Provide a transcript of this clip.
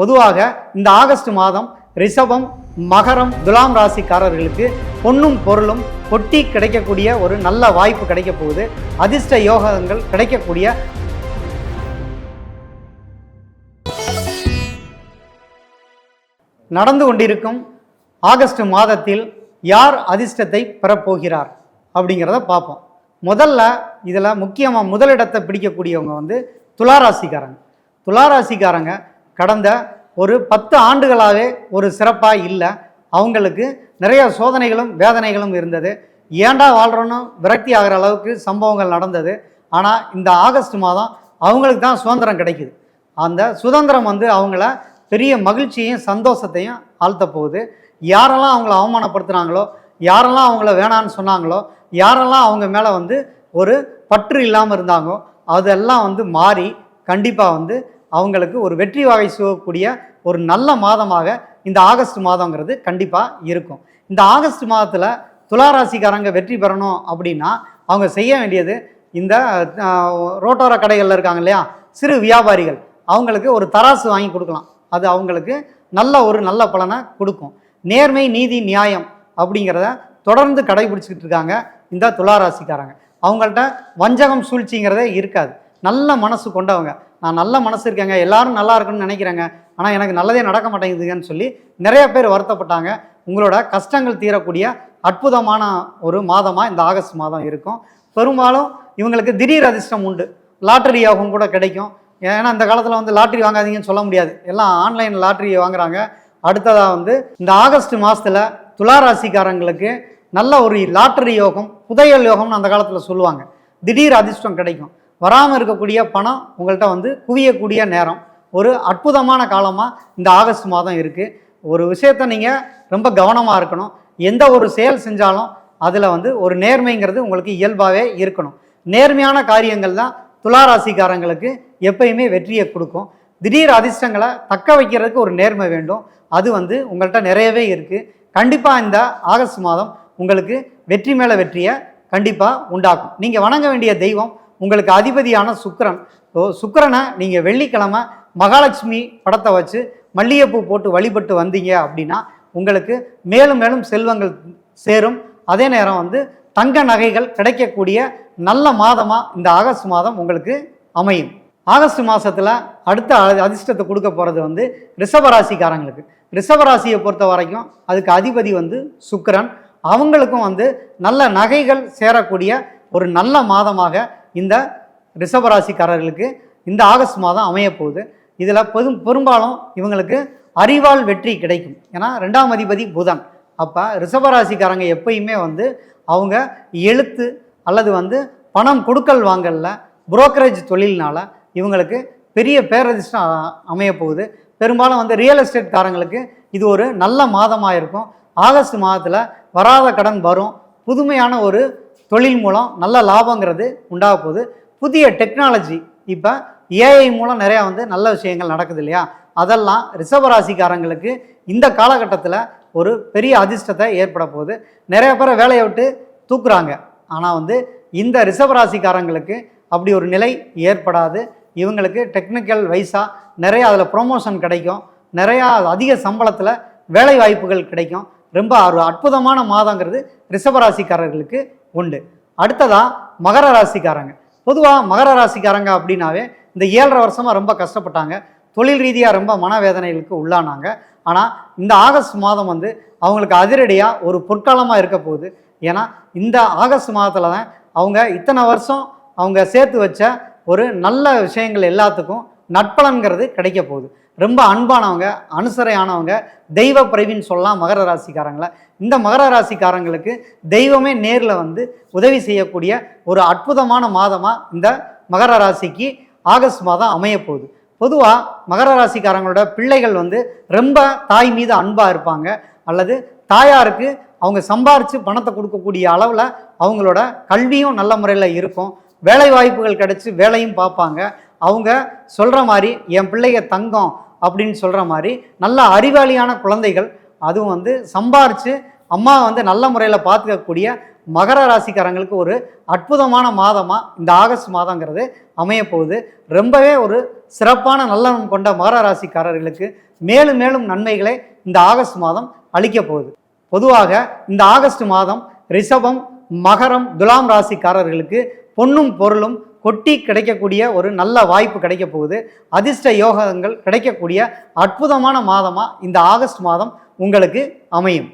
பொதுவாக இந்த ஆகஸ்ட் மாதம் ரிஷபம் மகரம் துலாம் ராசிக்காரர்களுக்கு பொன்னும் பொருளும் கொட்டி கிடைக்கக்கூடிய ஒரு நல்ல வாய்ப்பு கிடைக்க போகுது. அதிர்ஷ்ட யோகங்கள் கிடைக்கக்கூடிய நடந்து கொண்டிருக்கும் ஆகஸ்ட் மாதத்தில் யார் அதிர்ஷ்டத்தை பெறப்போகிறார் அப்படிங்கிறத பார்ப்போம். முதல்ல இதில் முக்கியமாக முதலிடத்தை பிடிக்கக்கூடியவங்க வந்து துளாராசிக்காரங்க துளாராசிக்காரங்க கடந்த ஒரு பத்து ஆண்டுகளாகவே ஒரு சிறப்பாக இல்லை. அவங்களுக்கு நிறைய சோதனைகளும் வேதனைகளும் இருந்தது. ஏன்டா வாழ்கிறோன்னு விரக்தி ஆகிற அளவுக்கு சம்பவங்கள் நடந்தது. ஆனால் இந்த ஆகஸ்ட் மாதம் அவங்களுக்கு தான் சுதந்திரம் கிடைக்குது. அந்த சுதந்திரம் வந்து அவங்கள பெரிய மகிழ்ச்சியையும் சந்தோஷத்தையும் ஆழ்த்த போகுது. யாரெல்லாம் அவங்கள அவமானப்படுத்துனாங்களோ யாரெல்லாம் அவங்கள வேணான்னு சொன்னாங்களோ யாரெல்லாம் அவங்க மேலே வந்து ஒரு பற்று இல்லாமல் இருந்தாங்களோ அதெல்லாம் வந்து மாறி கண்டிப்பாக வந்து அவங்களுக்கு ஒரு வெற்றி வகை சூழக்கூடிய ஒரு நல்ல மாதமாக இந்த ஆகஸ்ட் மாதங்கிறது கண்டிப்பாக இருக்கும். இந்த ஆகஸ்ட் மாதத்தில் துளாராசிக்காரங்க வெற்றி பெறணும் அப்படின்னா அவங்க செய்ய வேண்டியது இந்த ரோட்டோர கடைகளில் இருக்காங்க இல்லையா? சிறு வியாபாரிகள். அவங்களுக்கு ஒரு தராசு வாங்கி கொடுக்கலாம். அது அவங்களுக்கு நல்ல ஒரு நல்ல பலனை கொடுக்கும். நேர்மை நீதி நியாயம் அப்படிங்கிறத தொடர்ந்து கடைபிடிச்சிக்கிட்டு இருக்காங்க இந்த துளாராசிக்காரங்க. அவங்கள்ட்ட வஞ்சகம் சூழ்ச்சிங்கிறதே இருக்காது. நல்ல மனசு கொண்டவங்க. நான் நல்ல மனசு இருக்கேங்க எல்லாரும் நல்லா இருக்கணும்னு நினைக்கிறேங்க. ஆனால் எனக்கு நல்லதே நடக்க மாட்டேங்குதுங்கன்னு சொல்லி நிறைய பேர் வருத்தப்பட்டாங்க. உங்களோட கஷ்டங்கள் தீரக்கூடிய அற்புதமான ஒரு மாதமாக இந்த ஆகஸ்ட் மாதம் இருக்கும். பெரும்பாலும் இவங்களுக்கு திடீர் அதிர்ஷ்டம் உண்டு. லாட்டரி யோகம் கூட கிடைக்கும். ஏன்னா இந்த காலத்தில் வந்து லாட்டரி வாங்காதீங்கன்னு சொல்ல முடியாது. எல்லாம் ஆன்லைன் லாட்டரி வாங்குறாங்க. அடுத்ததாக வந்து இந்த ஆகஸ்ட் மாதத்தில் துளாராசிக்காரங்களுக்கு நல்ல ஒரு லாட்டரி யோகம் புதையல் யோகம்னு அந்த காலத்தில் சொல்லுவாங்க. திடீர் அதிர்ஷ்டம் கிடைக்கும். வராமல் இருக்கக்கூடிய பணம் உங்கள்கிட்ட வந்து குவியக்கூடிய நேரம். ஒரு அற்புதமான காலமாக இந்த ஆகஸ்ட் மாதம் இருக்குது ஒரு விஷயத்த நீங்கள் ரொம்ப கவனமாக இருக்கணும். எந்த ஒரு செயல் செஞ்சாலும் அதில் வந்து ஒரு நேர்மைங்கிறது உங்களுக்கு இயல்பாகவே இருக்கணும். நேர்மையான காரியங்கள் தான் துளாராசிக்காரங்களுக்கு எப்பயுமே வெற்றியை கொடுக்கும். திடீர் அதிர்ஷ்டங்களை தக்க வைக்கிறதுக்கு ஒரு நேர்மை வேண்டும். அது வந்து உங்கள்கிட்ட நிறையவே இருக்குது கண்டிப்பாக இந்த ஆகஸ்ட் மாதம் உங்களுக்கு வெற்றி மேலே வெற்றியை கண்டிப்பாக உண்டாக்கும். நீங்கள் வணங்க வேண்டிய தெய்வம் உங்களுக்கு அதிபதியான சுக்கிரன். ஸோ சுக்கிரனை நீங்கள் வெள்ளிக்கிழமை மகாலட்சுமி படத்தை வச்சு மல்லிகைப்பூ போட்டு வழிபட்டு வந்தீங்க அப்படின்னா உங்களுக்கு மேலும் மேலும் செல்வங்கள் சேரும். அதே நேரம் வந்து தங்க நகைகள் கிடைக்கக்கூடிய நல்ல மாதமாக இந்த ஆகஸ்ட் மாதம் உங்களுக்கு அமையும். ஆகஸ்ட் மாதத்தில் அடுத்த அ- அதிர்ஷ்டத்தை கொடுக்க போகிறது வந்து ரிஷபராசிக்காரங்களுக்கு. ரிஷபராசியை பொறுத்த வரைக்கும் அதுக்கு அதிபதி வந்து சுக்கரன். அவங்களுக்கும் வந்து நல்ல நகைகள் சேரக்கூடிய ஒரு நல்ல மாதமாக இந்த ரிஷபராசிக்காரர்களுக்கு இந்த ஆகஸ்ட் மாதம் அமைய போகுது இதில் பெரும் பெரும்பாலும் இவங்களுக்கு அறிவால் வெற்றி கிடைக்கும். ஏன்னா ரெண்டாம் அதிபதி புதன். அப்போ ரிஷபராசிக்காரங்க எப்பயுமே வந்து அவங்க எழுத்து அல்லது வந்து பணம் கொடுக்கல் வாங்கலில் புரோக்கரேஜ் தொழில்னால் இவங்களுக்கு பெரிய பேரதிர்ஷ்டம் அமைய போகுது பெரும்பாலும் வந்து ரியல் எஸ்டேட் காரங்களுக்கு இது ஒரு நல்ல மாதமாக இருக்கும். ஆகஸ்ட் மாதத்தில் வராத கடன் வரும். புதுமையான ஒரு தொழில் மூலம் நல்ல லாபங்கிறது உண்டாக போகுது. புதிய டெக்னாலஜி இப்போ ஏஐ மூலம் நிறையா வந்து நல்ல விஷயங்கள் நடக்குது இல்லையா? அதெல்லாம் ரிஷபராசிக்காரங்களுக்கு இந்த காலகட்டத்தில் ஒரு பெரிய அதிர்ஷ்டத்தை ஏற்பட போகுது. நிறைய பேரை வேலையை விட்டு தூக்குறாங்க. ஆனால் வந்து இந்த ரிஷபராசிக்காரங்களுக்கு அப்படி ஒரு நிலை ஏற்படாது. இவங்களுக்கு டெக்னிக்கல் வைஸாக நிறைய அதில் ப்ரொமோஷன் கிடைக்கும். நிறையா அதிக சம்பளத்தில் வேலை வாய்ப்புகள் கிடைக்கும். ரொம்ப ஒரு அற்புதமான மாதங்கிறது ரிஷபராசிக்காரர்களுக்கு உண்டு. அடுத்ததா மகர ராசிக்காரங்க. பொதுவாக மகர ராசிக்காரங்க அப்படின்னாவே இந்த ஏழரை வருஷமாக ரொம்ப கஷ்டப்பட்டாங்க. தொழில் ரீதியாக ரொம்ப மனவேதனைகளுக்கு உள்ளானாங்க. ஆனால் இந்த ஆகஸ்ட் மாதம் வந்து அவங்களுக்கு அதிரடியாக ஒரு பொற்காலமாக இருக்க போகுது. ஏன்னா இந்த ஆகஸ்ட் மாதத்தில் தான் அவங்க இத்தனை வருஷம் அவங்க சேர்த்து வச்ச ஒரு நல்ல விஷயங்கள் எல்லாத்துக்கும் நட்பலன்கிறது கிடைக்க போகுது. ரொம்ப அன்பானவங்க அனுசரையானவங்க தெய்வ பிறவின்னு சொல்லலாம் மகர ராசிக்காரங்களை. இந்த மகர ராசிக்காரங்களுக்கு தெய்வமே நேரில் வந்து உதவி செய்யக்கூடிய ஒரு அற்புதமான மாதமாக இந்த மகர ராசிக்கு ஆகஸ்ட் மாதம் அமைய போகுது பொதுவாக மகர ராசிக்காரங்களோட பிள்ளைகள் வந்து ரொம்ப தாய் மீது அன்பாக இருப்பாங்க. அல்லது தாயாருக்கு அவங்க சம்பாரித்து பணத்தை கொடுக்கக்கூடிய அளவில் அவங்களோட கல்வியும் நல்ல முறையில் இருக்கும். வேலை வாய்ப்புகள் கிடைச்சி வேலையும் பார்ப்பாங்க. அவங்க சொல்கிற மாதிரி என் பிள்ளைங்க தங்கம் அப்படின்னு சொல்கிற மாதிரி நல்ல அறிவாளியான குழந்தைகள் அதுவும் வந்து சம்பாரித்து அம்மா வந்து நல்ல முறையில் பார்த்துக்கக்கூடிய மகர ராசிக்காரங்களுக்கு ஒரு அற்புதமான மாதமாக இந்த ஆகஸ்ட் மாதங்கிறது அமைய போகுது. ரொம்பவே ஒரு சிறப்பான நல்லெண்ணம் கொண்ட மகர ராசிக்காரர்களுக்கு மேலும் மேலும் நன்மைகளை இந்த ஆகஸ்ட் மாதம் அளிக்க போகுது. பொதுவாக இந்த ஆகஸ்ட் மாதம் ரிஷபம் மகரம் துலாம் ராசிக்காரர்களுக்கு பொன்னும் பொருளும் கொட்டி கிடைக்கக்கூடிய ஒரு நல்ல வாய்ப்பு கிடைக்க போகுது. அதிர்ஷ்ட யோகங்கள் கிடைக்கக்கூடிய அற்புதமான மாதமாக இந்த ஆகஸ்ட் மாதம் உங்களுக்கு அமையும்.